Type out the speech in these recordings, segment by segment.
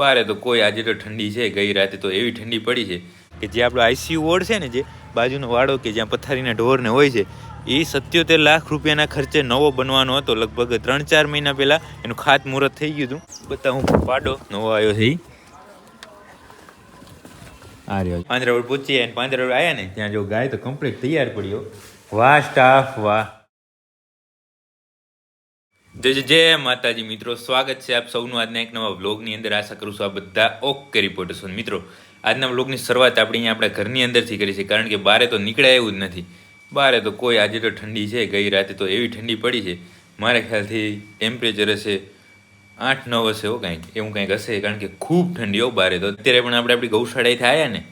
બારે તો કોઈ આજે તો ઠંડી છે, ગઈ રાતે તો એવી ઠંડી પડી છે કે જે આપણો આઈસીયુ વોર્ડ છે ને જે બાજુનો વાડો કે જ્યાં પથારીના ઢોરને હોય છે, એ સત્યોતેર લાખ રૂપિયાના ખર્ચે નવો બનવાનો હતો લગભગ ત્રણ ચાર મહિના પહેલાં. એનું ખાત મુહૂર્ત થઈ ગયું હતું. બતા હું પાડો નવો આવ્યો છે. આ રહ્યો પાંદરા રોડ પહોંચી અને પાંદરા રોડ આવ્યા ને, ત્યાં જો ગાય તો કમ્પ્લીટ તૈયાર પડ્યો વાહ સ્ટાફ વાહ. જય જય માતાજી મિત્રો, સ્વાગત છે આપ સૌનું આજના એક નવા વ્લોગની અંદર. આશા કરું છું આ બધા ઓકે રિપોર્ટર્સ મિત્રો, આજના વ્લોગની શરૂઆત આપણે અહીંયા આપણા ઘરની અંદરથી કરી છે, કારણ કે બારે તો નીકળાય એવું જ નથી. બારે તો કોઈ, આજે તો ઠંડી છે, ગઈ રાતે તો એવી ઠંડી પડી છે. મારા ખ્યાલથી ટેમ્પરેચર હશે આઠ નવ હશે હો કાંઈક, એવું કંઈક હશે, કારણ કે ખૂબ ઠંડી હો બારે તો. અત્યારે પણ આપણે આપણી ગૌશાળાએથી આવ્યા ને,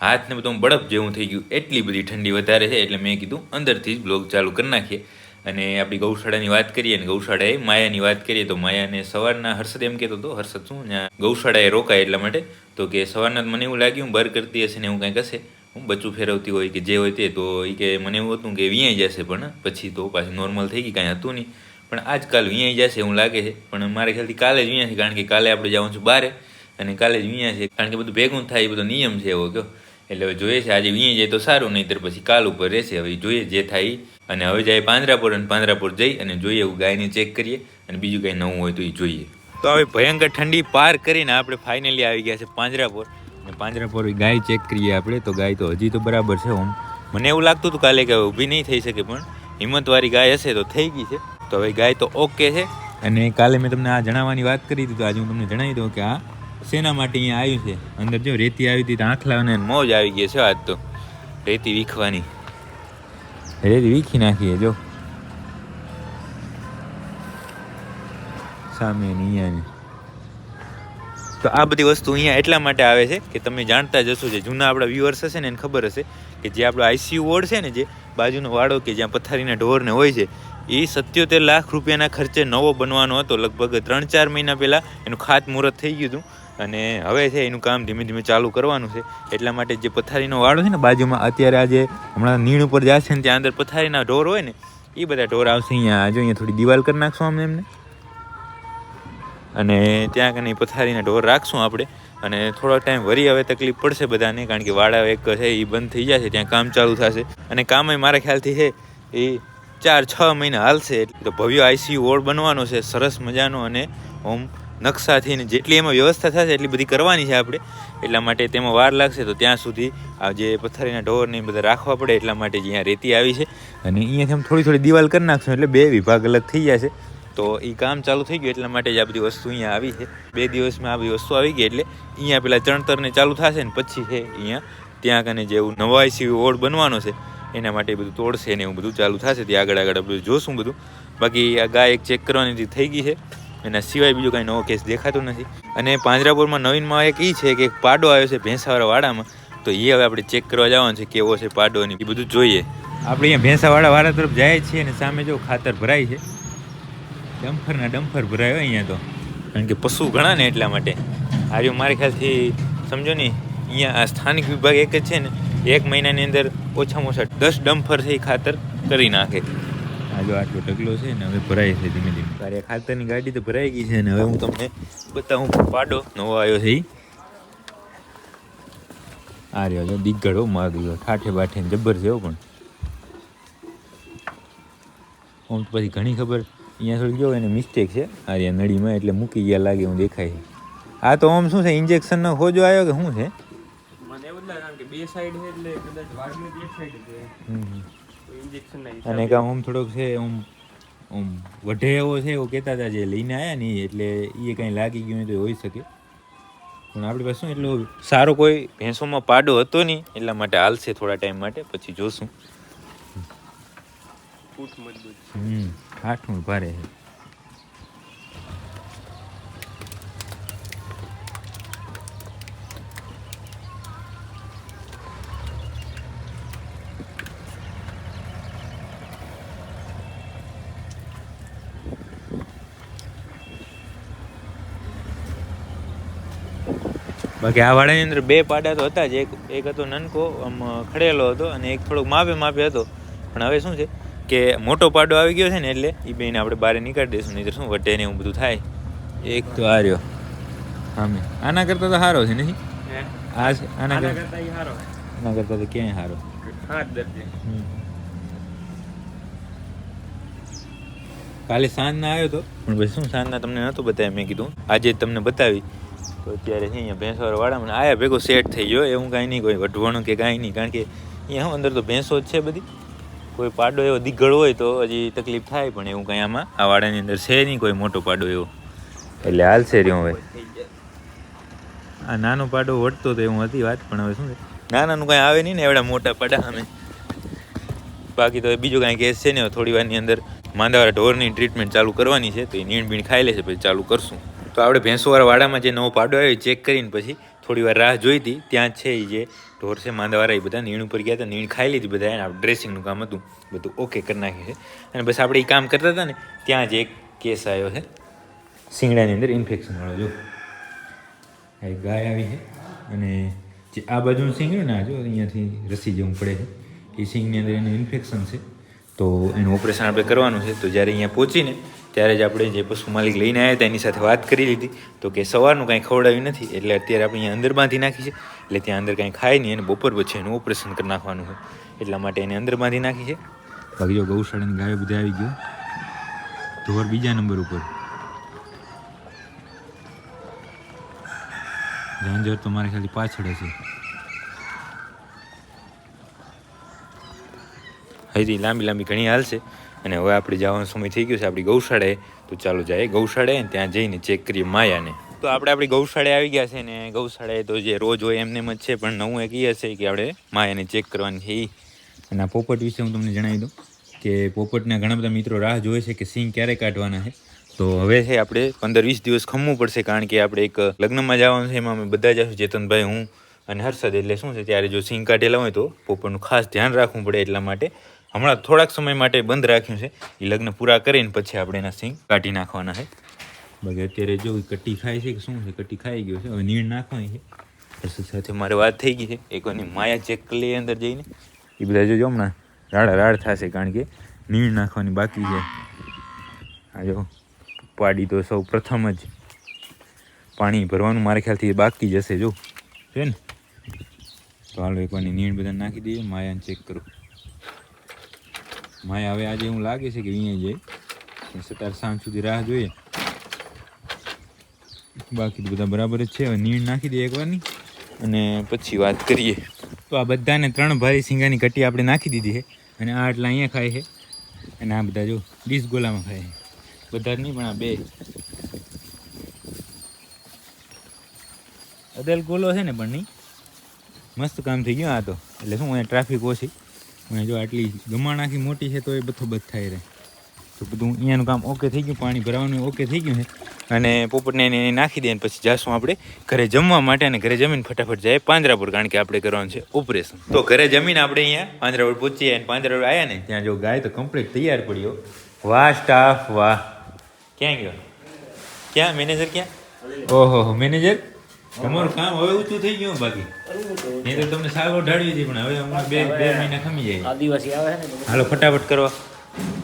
હાથને બધું બળફ જેવું થઈ ગયું. એટલી બધી ઠંડી વધારે છે, એટલે મેં કીધું અંદરથી જ બ્લોગ ચાલુ કરી નાખીએ. અને આપણી ગૌશાળાની વાત કરીએ અને ગૌશાળાએ માયાની વાત કરીએ તો માયાને સવારના હર્ષદ એમ કહેતો હતો, હર્ષદ શું? ગૌશાળાએ રોકાય એટલા માટે તો કે સવારના મને એવું લાગ્યું બર કરતી હશે ને એવું કંઈક હશે. હું બચ્ચું ફેરવતી હોય કે જે હોય તે, તો એ કે મને એવું હતું કે વિયાઈ જશે, પણ પછી તો પાછી નોર્મલ થઈ ગઈ, કાંઈ હતું નહીં. પણ આજકાલ વિયાઈ જશે એવું લાગે છે. પણ મારે ખ્યાલથી કાલે જ વિયા છે, કારણ કે કાલે આપણે જવાનું છું બારે, અને કાલે જ વિયા છે. કારણ કે બધું ભેગું થાય એ બધો નિયમ છે એવો કયો. એટલે હવે જોઈએ છે, આજે વિયાઈ જાય તો સારું, નહીંતર પછી કાલ ઉપર રહેશે. હવે જોઈએ જે થાય. અને હવે જાય પાંજરાપુર અને પાંજરાપુર જઈ અને જોઈએ એવું ગાયને ચેક કરીએ અને બીજું કંઈ નવું હોય તો એ જોઈએ. તો હવે ભયંકર ઠંડી પાર કરીને આપણે ફાઇનલી આવી ગયા છે પાંજરાપુર. અને પાંજરાપુર ગાય ચેક કરીએ આપણે. તો ગાય તો હજી તો બરાબર છે ઓમ. મને એવું લાગતું હતું કાલે કે ઊભી નહીં થઈ શકે, પણ હિંમતવાળી ગાય હશે તો થઈ ગઈ છે. તો હવે ગાય તો ઓકે છે. અને કાલે મેં તમને આ જણાવવાની વાત કરી હતી, તો આજે હું તમને જણાવી દઉં કે આ શેના માટે અહીંયા આવ્યું છે? અંદર જો રેતી આવી હતી આંખલા અને મોજ આવી ગઈ છે આજ તો. રેતી વીખવાની. રેતી વીખી નાખીએ, જો. સામે અહીંયાની તો આ બધી વસ્તુ અહીંયા એટલા માટે આવે છે કે તમે જાણતા જશો જે જૂના આપણા વ્યુઅર્સ હશે ને એને ખબર હશે કે જે આપણો આઈસીયુ વોર્ડ છે ને જે બાજુનો વાડો કે જ્યાં પથારીના ઢોરને હોય છે, એ સત્યોતેર લાખ રૂપિયાના ખર્ચે નવો બનવાનો હતો લગભગ ત્રણ ચાર મહિના પહેલાં. એનું ખાત મુહૂર્ત થઈ ગયું હતું. અને હવે છે એનું કામ ધીમે ધીમે ચાલુ કરવાનું છે. એટલા માટે જે પથારીનો વાડો છે ને બાજુમાં, અત્યારે આજે હમણાં નીણ ઉપર જશે ને ત્યાં અંદર પથારીના ઢોર હોય ને એ બધા ઢોર આવશે અહીંયા. જો અહીંયા થોડી દિવાલ કરી નાખશું અમને એમને. અને ત્યાં કને પથારીના ઢોર રાખશું આપણે. અને થોડોક ટાઈમ વરી હવે તકલીફ પડશે બધાને, કારણ કે વાડા એક છે એ બંધ થઈ જશે ત્યાં કામ ચાલુ થશે. અને કામ મારા ખ્યાલથી છે એ ચાર છ મહિના હાલશે. તો ભવ્ય આઈસીયુ વોર્ડ બનવાનો છે, સરસ મજાનો અને ઓમ નકશાથી ને જેટલી એમાં વ્યવસ્થા થશે, એટલી બધી કરવાની છે આપણે. એટલા માટે તેમાં વાર લાગશે તો ત્યાં સુધી આ જે પથ્થરીના ઢોરને એ બધા રાખવા પડે, એટલા માટે જ અહીંયા રેતી આવી છે. અને અહીંયાથી આમ થોડી થોડી દિવાલ કરી નાખશું, એટલે બે વિભાગ અલગ થઈ જશે તો એ કામ ચાલુ થઈ ગયું, એટલા માટે જ આ બધી વસ્તુ અહીંયા આવી છે. બે દિવસમાં આ બધી વસ્તુ આવી ગઈ, એટલે અહીંયા પેલા ચણતરને ચાલુ થશે ને પછી છે અહીંયા ત્યાં કને જેવું નવા આઈસીયુ વોર્ડ બનવાનો છે, એના માટે બધું તોડશે ને એવું બધું ચાલુ થશે. ત્યાં આગળ આગળ બધું જોશું બધું. બાકી આ ગાય એક ચેક કરવાની થઈ ગઈ છે. એના સિવાય બીજો કાંઈ નવો કેસ દેખાતો નથી. અને પાંજરાપુરમાં નવીનમાં એક એ છે કે એક પાડો આવ્યો છે ભેંસાવાળા વાડામાં. તો એ હવે આપણે ચેક કરવા જવાનું છે કેવો છે પાડો ને એ બધું જોઈએ. આપણે અહીંયા ભેંસાવાળા વાડા તરફ જાય છીએ અને સામે જો ખાતર ભરાય છે. ડમ્ફરના ડમ્ફર ભરાયો અહીંયા તો. કારણ કે પશુ ઘણા ને એટલા માટે. આર્યું, મારા ખ્યાલથી સમજો ને, અહીંયા આ સ્થાનિક વિભાગ એક જ છે ને, એક મહિનાની અંદર ઓછામાં ઓછા દસ ડમ્ફર છે એ ખાતર કરી નાખે. આ જો આટલો ઢગલો છે ને હવે ભરાય છે ધીમે ધીમે. તારે ખાતરની ગાડી તો ભરાઈ ગઈ છે ને હવે હું તમને બતાવું પાડો નવો આવ્યો છે આ રહ્યો જો દીગડો માગ્યો ઠાઠે બાઠે જબ્બર છે પણ. આમ તો પછી ઘણી ખબર અહીંયા થોડી જો એને મિસ્ટેક છે. આ રહ્યા નળીમાં એટલે મૂકી ગયા લાગે હું દેખાય છે. આ તો આમ શું છે ઇન્જેક્શનનો ખોજો આવ્યો કે શું છે? મને એવું લાગે કે બે સાઈડ છે એટલે કદાચ વાઘની બે સાઈડ છે. અને કામ આમ થોડોક છે આમ આમ વઢે એવો છે એવું કહેતા હતા જે લઈને આવ્યા ને એટલે એ કંઈ લાગી ગયું હોય તો હોઈ શકે. પણ આપણી પાસે શું એટલું સારો કોઈ ભેંસોમાં પાડો હતો નહીં એટલા માટે હાલશે થોડા ટાઈમ માટે પછી જોશું. હમ આઠમું ભારે છે. બાકી આ વાડાની અંદર બે પાડા તો હતા જ. એક એક હતો નનકો આમ ખડેલો હતો અને એક થોડોક માપે માપે હતો. પણ હવે શું છે કે મોટો પાડો આવી ગયો છે ને એટલે એ બેને આપણે બહાર નીકાળી દઈશું નહીં શું વટે ને એવું બધું થાય. એક તો આ રહ્યો. સામે આના કરતાં તો સારો છે નહીં? આ છે? આના કરતાં? આના કરતાં તો ક્યાંય સારો કાલે સાંજના આવ્યો હતો પણ ભાઈ શું સાંજના તમને નહોતું બતાવ્યું? મેં કીધું આજે તમને બતાવી. તો અત્યારે છે અહીંયા ભેંસવાળામાં વાળામાં આયા ભેગો સેટ થઈ ગયો. એવું કાંઈ નહીં, કોઈ વઢવાણું કે કાંઈ નહીં. કારણ કે અહીંયા શું અંદર તો ભેંસો જ છે બધી. કોઈ પાડો એવો દીગળ હોય તો હજી તકલીફ થાય, પણ એવું કાંઈ આમાં આ વાડાની અંદર છે નહીં કોઈ મોટો પાડો એવો. એટલે હાલશે રહ્યો હવે. આ નાનો પાડો વટતો તો એવું હતી વાત, પણ હવે શું નાનાનું કાંઈ આવે નહીં ને એવડા મોટા પાડા અમે બાકી તો બીજો કાંઈ કેસ છે ને થોડી વારની અંદર માંદાવાળા ઢોરની ટ્રીટમેન્ટ ચાલુ કરવાની છે, તો એ નીણ બીણ ખાઈ લેશે પછી ચાલુ કરશું. તો આપણે ભેંસોવાળા વાડામાં જે નવો પાડો આવ્યો ચેક કરીને પછી થોડી વાર રાહ જોઈ હતી. ત્યાં છે એ જે ઢોર છે, માંદાવાળા એ બધા. નીણ ઉપર ગયા હતા, નીણ ખાઈ લીધી બધા એને ડ્રેસિંગનું કામ હતું. બધું ઓકે કરી નાખ્યું છે. અને બસ આપણે એ કામ કરતા હતા ને, ત્યાં જ એક કેસ આવ્યો છે. શિંગડાની અંદર ઇન્ફેક્શન વાળો, જો. એક ગાય આવી છે. અને જે આ બાજુનું સિંગ રહ્યું ને આ જો, અહીંયાથી રસી જેવું પડે છે. એ સિંગની અંદર એનું ઇન્ફેક્શન છે. તો એનું ઓપરેશન આપણે કરવાનું છે. તો જ્યારે અહીંયા પહોંચીને ત્યારે જ આપણે જે પશુ માલિક લઈને આવ્યા હતા એની સાથે વાત કરી લીધી. તો કે સવારનું કાંઈ ખવડાવ્યું નથી, એટલે અત્યારે આપણે અહીંયા અંદર બાંધી નાખી છે. એટલે ત્યાં અંદર કાંઈ ખાય નહીં અને બપોર પછી એનું ઓપરેશન કરી નાખવાનું હોય એટલા માટે એને અંદર બાંધી નાખી છે. બાકી જો ગૌશાળાની ગાયો બધા આવી ગયો. ઢોર બીજા નંબર ઉપર. ઝાંઝર તો મારે ખાલી પાછળ હશે હજી લાંબી લાંબી ઘણી હાલશે. અને હવે આપણે જવાનો સમય થઈ ગયો છે, આપણી ગૌશાળાએ તો ચાલો જાય ગૌશાળાએ ત્યાં જઈને ચેક કરીએ માયાને. તો આપણે આપણી ગૌશાળાએ આવી ગયા છે ને ગૌશાળાએ તો જે રોજ હોય એમને એમ જ છે, પણ નવું એક એ હશે કે આપણે માયાને ચેક કરવાની છે એ અને આ પોપટ વિશે હું તમને જણાવી દઉં કે પોપટના ઘણા બધા મિત્રો રાહ જોવે છે કે સિંહ ક્યારે કાઢવાના છે. તો હવે છે આપણે પંદર વીસ દિવસ ખમવું પડશે, કારણ કે આપણે એક લગ્નમાં જવાનું છે, એમાં અમે બધા જશું ચેતનભાઈ, હું અને હર્ષદ. એટલે શું છે, ત્યારે જો સિંહ કાઢેલા હોય તો પોપટનું ખાસ ધ્યાન રાખવું પડે એટલા માટે. હમણાં થોડાક સમય માટે બંધ રાખ્યું છે. એ લગ્ન પૂરા કરીને પછી આપણે એના સિંગ કાઢી નાખવાના છે. બાકી અત્યારે જો કટ્ટી ખાય છે કે શું છે? કટ્ટી ખાઈ ગયો છે. હવે નીણ નાખવાની છે. હર્ષદ સાથે મારે વાત થઈ ગઈ છે. એક વાર માયા ચેક લઈએ અંદર જઈને. એ બધા જોજો હમણાં. રાડા રાડ થશે કારણ કે નીણ નાખવાની બાકી છે. આ જો પાડી તો સૌ પ્રથમ જ પાણી ભરવાનું મારા ખ્યાલથી બાકી જશે જો. છે ને? તો હાલો એકવારની નીણ બધા નાખી દઈએ. માયાને ચેક કરું. માયા હવે આજે એવું લાગે છે કે અહીંયા જાય પણ સતાર સાંજ સુધી રાહ જોઈએ. બાકી બધા બરાબર જ છે. હવે નીણ નાખી દઈએ એકવારની અને પછી વાત કરીએ. તો આ બધાને ત્રણ ભારી સિંગાની કટી આપણે નાખી દીધી છે. અને આ આટલા અહીંયા ખાય છે. અને આ બધા જો ડીશ ગોલામાં ખાય છે. બધા નહીં, પણ આ બે. અદલ ગોલો છે ને પણ નહીં. મસ્ત કામ થઈ ગયું આ તો. એટલે શું, અહીંયા ટ્રાફિક ઓછી. અને જો આટલી ગમાણ આખી મોટી છે તો એ બધો બધ થાય રહે તો બધું અહીંયાનું કામ ઓકે થઈ ગયું પાણી ભરાવાનું ઓકે થઈ ગયું છે. અને પોપટને એને એને નાખી દઈએ પછી જાશું આપણે ઘરે જમવા માટે અને ઘરે જમીન ફટાફટ જાય પાંજરાપુર કારણ કે આપણે કરવાનું છે ઓપરેશન તો ઘરે જમીન આપણે અહીંયા પાંજરાપુર પહોંચીએ અને પાંજરાપુર આવ્યા ને ત્યાં જો ગાય તો કમ્પ્લીટ તૈયાર પડ્યો વાહ સ્ટાફ વાહ. ક્યાં ગયો? ક્યાં? મેનેજર ક્યાં? ઓહો મેનેજર તમારું કામ હવે ઊંચું થઈ ગયું બાકી. નહીં તો તમને સાગો ઢાળવી હતી પણ હવે હમણાં બે બે મહિના ખમી જાય આદિવાસી આવે ને હાલો ફટાફટ કરવા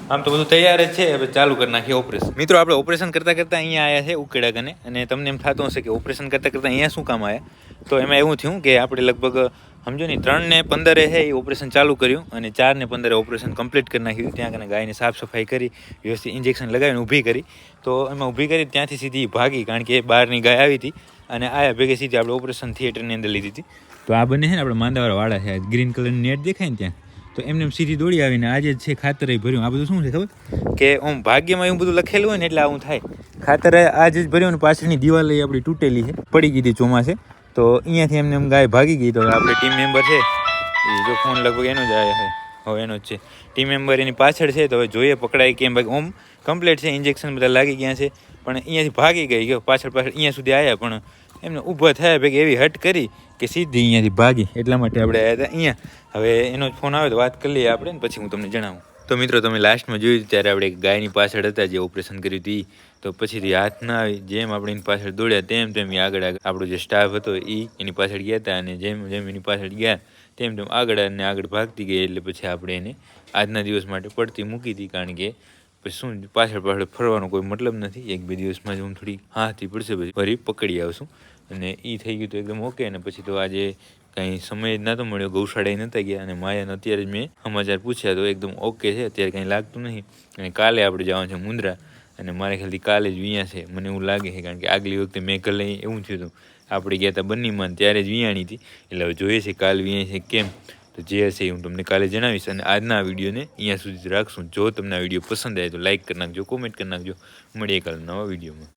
આમ તો બધું તૈયાર જ છે હવે ચાલુ કરી નાખીએ ઓપરેશન મિત્રો આપણે ઓપરેશન કરતાં કરતાં અહીંયા આવ્યા છે ઉકેડા કને અને તમને એમ થતું હશે કે ઓપરેશન કરતાં કરતાં અહીંયા શું કામ આવ્યા તો એમાં એવું થયું કે આપણે લગભગ સમજો ને ત્રણ ને પંદરે છે એ ઓપરેશન ચાલુ કર્યું અને ચાર ને પંદરે ઓપરેશન કમ્પ્લીટ કરી નાખ્યું. ત્યાં કને ગાયને સાફ સફાઈ કરી, વ્યવસ્થિત ઇન્જેક્શન લગાવીને ઊભી કરી. તો એમાં ઊભી કરી ત્યાંથી સીધી ભાગી, કારણ કે બહારની ગાય આવી હતી અને આયા ભેગી સીધી આપણે ઓપરેશન થિયેટરની અંદર લીધી હતી. તો આ બંને છે ને આપણે માંદાવાળા વાળા છે ગ્રીન કલરની નેટ દેખાય ને ત્યાં? તો એમને એમ સીધી દોડી આવીને આજે છે ખાતર ભર્યું. આ બધું શું છે ખબર? કે આમ ભાગ્યમાં એવું બધું લખેલું હોય ને એટલે આવું થાય. ખાતર આજે જ ભર્યું અને પાછળની દિવાલ આપણી તૂટેલી છે, પડી ગઈ હતી ચોમાસે. તો અહીંયાથી એમને એમ ગાય ભાગી ગઈ. તો આપણે ટીમ મેમ્બર છે, એ જો ફોન લગભગ એનો જ આવ્યો છે. હવે એનો જ છે. ટીમ મેમ્બર એની પાછળ છે, તો હવે જોઈએ પકડાય કેમ ભાઈ. ઓમ કમ્પ્લીટ છે ઇન્જેક્શન બધા લાગી ગયા છે, પણ અહીંયાથી ભાગી ગઈ. ગયો, પાછળ પાછળ અહીંયા સુધી આવ્યા પણ એમને ઊભા થયા ભેગી એવી હટ કરી કે સીધી અહીંયાથી ભાગી. એટલા માટે આપણે આવ્યા હતા અહીંયા. હવે એનો જ ફોન આવે તો વાત કરી લઈએ આપણે ને, પછી હું તમને જણાવું. તો મિત્રો, તમે લાસ્ટમાં જોયું ત્યારે આપણે ગાયની પાછળ હતા જે ઓપરેશન કર્યું હતી. તો પછીથી હાથ ના આવી, જેમ આપણે એની પાછળ દોડ્યા, તેમ તેમ આગળ આપણો જે સ્ટાફ હતો એ એની પાછળ ગયા હતા અને જેમ જેમ એની પાછળ ગયા, તેમ તેમ આગળ અને આગળ ભાગતી ગઈ એટલે પછી આપણે એને આજના દિવસ માટે પડતી મૂકી હતી કારણ કે પછી શું, પાછળ પાછળ ફરવાનો કોઈ મતલબ નથી. એક બે દિવસમાં જ હું થોડી હાથી પડશે, પછી ફરી પકડી આવશું. અને એ થઈ ગયું તો એકદમ ઓકે અને પછી તો આજે કાંઈ સમય જ નહોતો મળ્યો. ગૌશાળાએ નહોતા ગયા અને માયાને અત્યારે જ મેં સમાચાર પૂછ્યા તો એકદમ ઓકે છે. અત્યારે કાંઈ લાગતું નહીં. અને કાલે આપણે જવાનું છે મુંદ્રા અને મારે ખાલી કાલે જ વિયા છે. મને એવું લાગે છે કારણ કે આગલી વખતે મેં કલે એવું થયું હતું. આપણે ગયા હતા બંનીમાં ત્યારે જ વિયાણી હતી. એટલે હવે જોઈએ છે કાલ વિયા છે કેમ? તો જે હશે હું તમને કાલે જણાવીશ અને આજના વિડીયોને અહીંયા સુધી રાખશું. જો તમને આ વીડિયો પસંદ આવે તો લાઇક કરી નાખજો, કોમેન્ટ કરી નાખજો. મળીએ કાલે નવા વિડીયોમાં.